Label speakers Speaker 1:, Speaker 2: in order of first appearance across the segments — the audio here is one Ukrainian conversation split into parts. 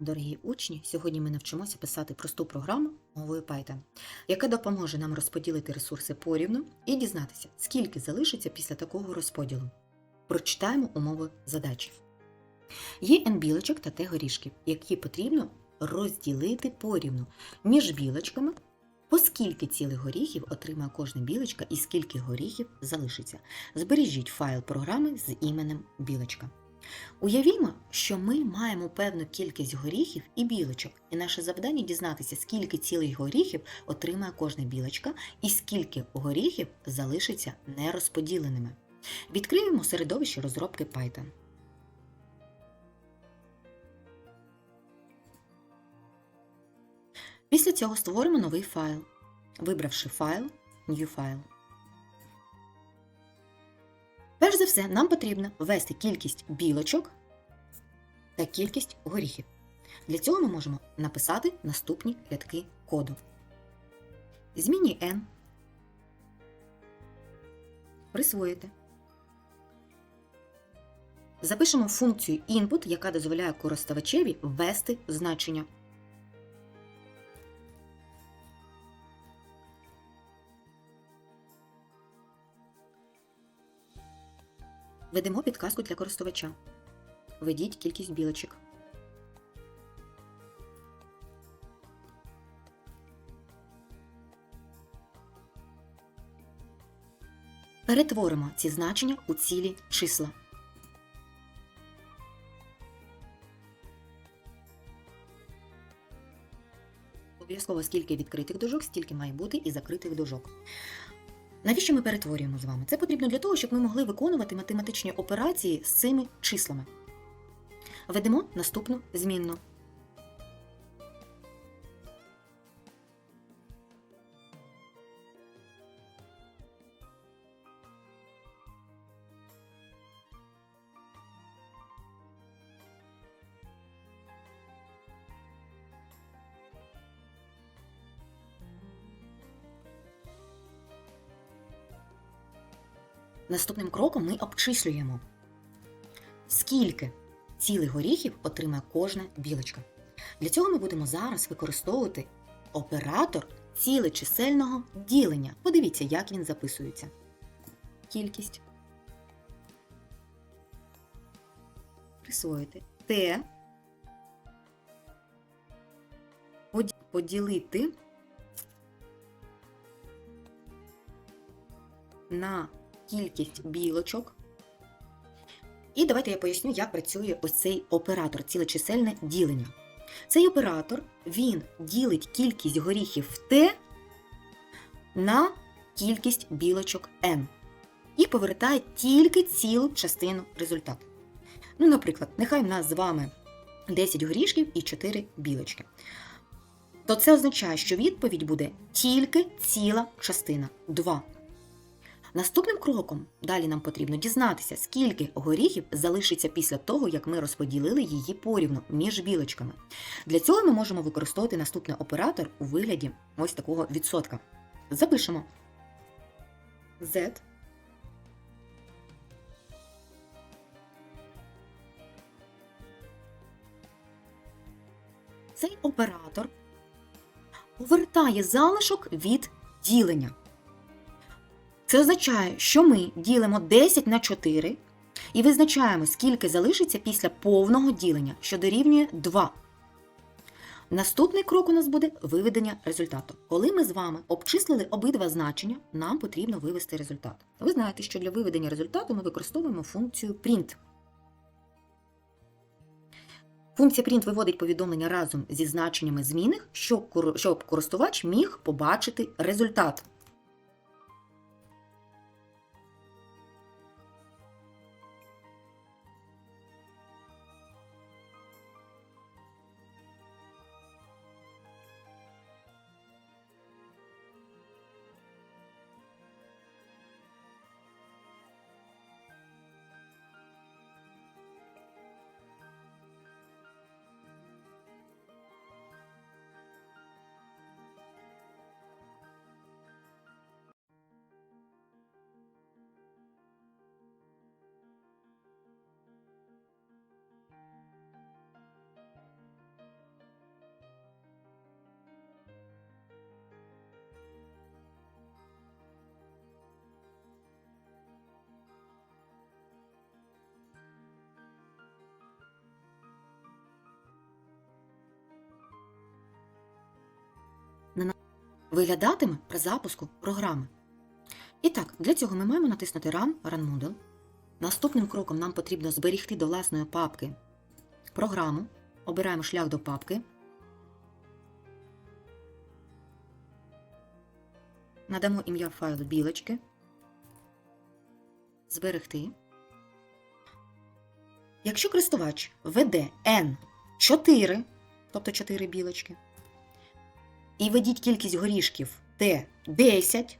Speaker 1: Дорогі учні, сьогодні ми навчимося писати просту програму мовою Python, яка допоможе нам розподілити ресурси порівну і дізнатися, скільки залишиться після такого розподілу. Прочитаємо умови задачі. Є n білочок та t горішків, які потрібно розділити порівну між білочками, оскільки цілих горіхів отримає кожна білочка і скільки горіхів залишиться. Збережіть файл програми з іменем білочка. Уявімо, що ми маємо певну кількість горіхів і білочок, і наше завдання дізнатися, скільки цілих горіхів отримає кожна білочка і скільки горіхів залишиться нерозподіленими. Відкриємо середовище розробки Python. Після цього створимо новий файл, вибравши файл New File. Все, нам потрібно ввести кількість білочок та кількість горіхів. Для цього ми можемо написати наступні рядки коду. Зміні n. Присвоїти. Запишемо функцію input, яка дозволяє користувачеві ввести значення. Ведемо підказку для користувача. Введіть кількість білочок. Перетворимо ці значення у цілі числа. Обов'язково скільки відкритих дужок, стільки має бути і закритих дужок. Навіщо ми перетворюємо з вами? Це потрібно для того, щоб ми могли виконувати математичні операції з цими числами. Ведемо наступну змінну. Наступним кроком ми обчислюємо, скільки цілих горіхів отримає кожна білочка. Для цього ми будемо зараз використовувати оператор цілечисельного ділення. Подивіться, як він записується. Кількість. Присвоїти. Т. Поділити на кількість білочок. І давайте я поясню, як працює ось цей оператор, цілечисельне ділення. Цей оператор він ділить кількість горіхів Т на кількість білочок N і повертає тільки цілу частину результату. Ну, наприклад, нехай в нас з вами 10 горішків і 4 білочки. То це означає, що відповідь буде тільки ціла частина 2. Наступним кроком далі нам потрібно дізнатися, скільки горіхів залишиться після того, як ми розподілили її порівну між білочками. Для цього ми можемо використовувати наступний оператор у вигляді ось такого відсотка. Запишемо Z Цей оператор повертає залишок від ділення. Це означає, що ми ділимо 10 на 4 і визначаємо, скільки залишиться після повного ділення, що дорівнює 2. Наступний крок у нас буде виведення результату. Коли ми з вами обчислили обидва значення, нам потрібно вивести результат. Ви знаєте, що для виведення результату ми використовуємо функцію print. Функція print виводить повідомлення разом зі значеннями змінних, щоб користувач міг побачити результат. Виглядатиме при запуску програми. І так, для цього ми маємо натиснути Run, Run Model. Наступним кроком нам потрібно зберігти до власної папки програму. Обираємо шлях до папки. Надамо ім'я файлу білочки. Зберегти. Якщо користувач веде N4, тобто 4 білочки, і введіть кількість горішків T10,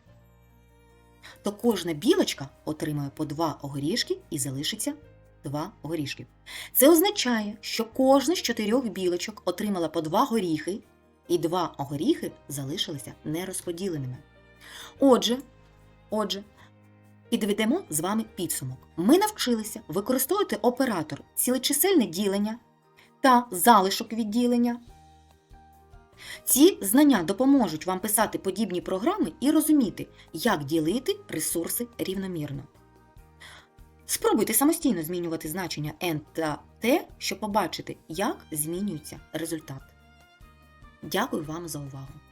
Speaker 1: то кожна білочка отримає по 2 горішки і залишиться 2 горішки. Це означає, що кожна з чотирьох білочок отримала по 2 горіхи, і 2 горіхи залишилися нерозподіленими. Отже, отже, підведемо з вами підсумок. Ми навчилися використовувати оператор цілечисельне ділення та залишок відділення. Ці знання допоможуть вам писати подібні програми і розуміти, як ділити ресурси рівномірно. Спробуйте самостійно змінювати значення n та t, щоб побачити, як змінюється результат. Дякую вам за увагу!